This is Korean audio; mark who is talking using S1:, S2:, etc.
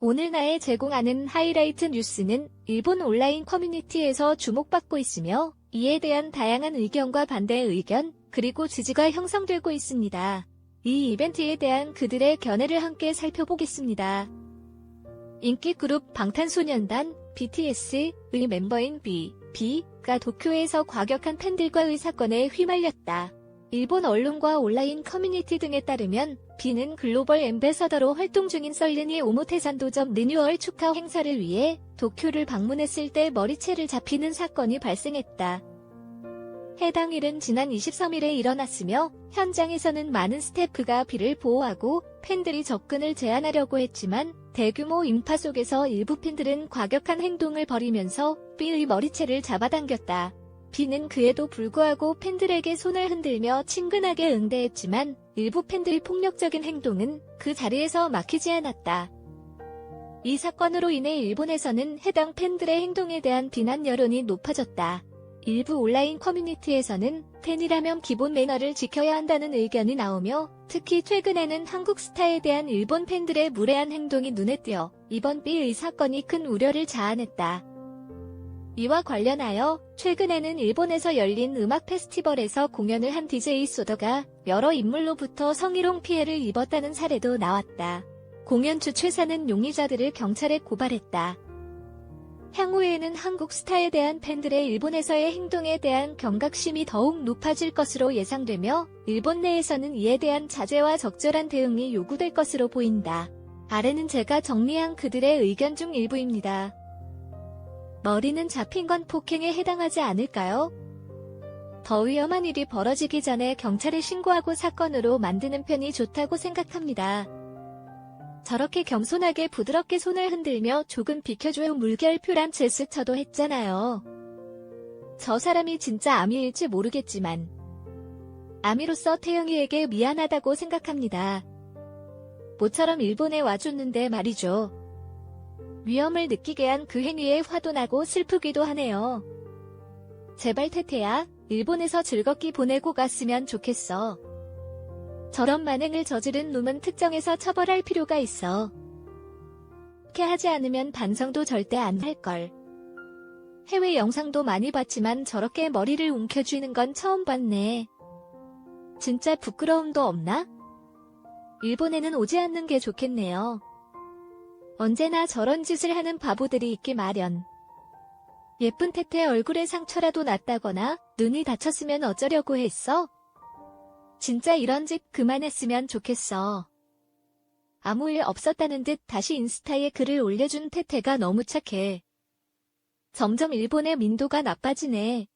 S1: 오늘 나에 제공하는 하이라이트 뉴스는 일본 온라인 커뮤니티에서 주목받고 있으며 이에 대한 다양한 의견과 반대의 의견, 그리고 지지가 형성되고 있습니다. 이 이벤트에 대한 그들의 견해를 함께 살펴보겠습니다. 인기 그룹 방탄소년단 BTS의 멤버인 B, B가 도쿄에서 과격한 팬들과의 사건에 휘말렸다. 일본 언론과 온라인 커뮤니티 등에 따르면 B는 글로벌 엠베서더로 활동 중인 썰린이 오모테산도점 리뉴얼 축하 행사를 위해 도쿄를 방문했을 때 머리채를 잡히는 사건이 발생했다. 해당 일은 지난 23일에 일어났으며 현장에서는 많은 스태프가 B를 보호하고 팬들이 접근을 제한하려고 했지만 대규모 인파 속에서 일부 팬들은 과격한 행동을 벌이면서 B의 머리채를 잡아당겼다. B는 그에도 불구하고 팬들에게 손을 흔들며 친근하게 응대했지만 일부 팬들의 폭력적인 행동은 그 자리에서 막히지 않았다. 이 사건으로 인해 일본에서는 해당 팬들의 행동에 대한 비난 여론이 높아졌다. 일부 온라인 커뮤니티에서는 팬이라면 기본 매너를 지켜야 한다는 의견이 나오며 특히 최근에는 한국 스타에 대한 일본 팬들의 무례한 행동이 눈에 띄어 이번 B의 사건이 큰 우려를 자아냈다. 이와 관련하여 최근에는 일본에서 열린 음악 페스티벌에서 공연을 한 DJ 소더가 여러 인물로부터 성희롱 피해를 입었다는 사례도 나왔다. 공연 주 최사는 용의자들을 경찰에 고발했다. 향후에는 한국 스타에 대한 팬들의 일본에서의 행동에 대한 경각심이 더욱 높아질 것으로 예상되며 일본 내에서는 이에 대한 자제와 적절한 대응이 요구될 것으로 보인다. 아래는 제가 정리한 그들의 의견 중 일부입니다. 머리는 잡힌 건 폭행에 해당하지 않을까요? 더 위험한 일이 벌어지기 전에 경찰에 신고하고 사건으로 만드는 편이 좋다고 생각합니다. 저렇게 겸손하게 부드럽게 손을 흔들며 조금 비켜줘요 물결표란 제스처도 했잖아요. 저 사람이 진짜 아미일지 모르겠지만 아미로서 태영이에게 미안하다고 생각합니다. 모처럼 일본에 와줬는데 말이죠. 위험을 느끼게 한 그 행위에 화도 나고 슬프기도 하네요. 제발 태태야, 일본에서 즐겁게 보내고 갔으면 좋겠어. 저런 만행을 저지른 놈은 특정해서 처벌할 필요가 있어. 그렇게 하지 않으면 반성도 절대 안 할걸. 해외 영상도 많이 봤지만 저렇게 머리를 움켜쥐는 건 처음 봤네. 진짜 부끄러움도 없나? 일본에는 오지 않는 게 좋겠네요. 언제나 저런 짓을 하는 바보들이 있기 마련. 예쁜 태태 얼굴에 상처라도 났다거나 눈이 다쳤으면 어쩌려고 했어? 진짜 이런 짓 그만했으면 좋겠어. 아무 일 없었다는 듯 다시 인스타에 글을 올려준 태태가 너무 착해. 점점 일본의 민도가 나빠지네.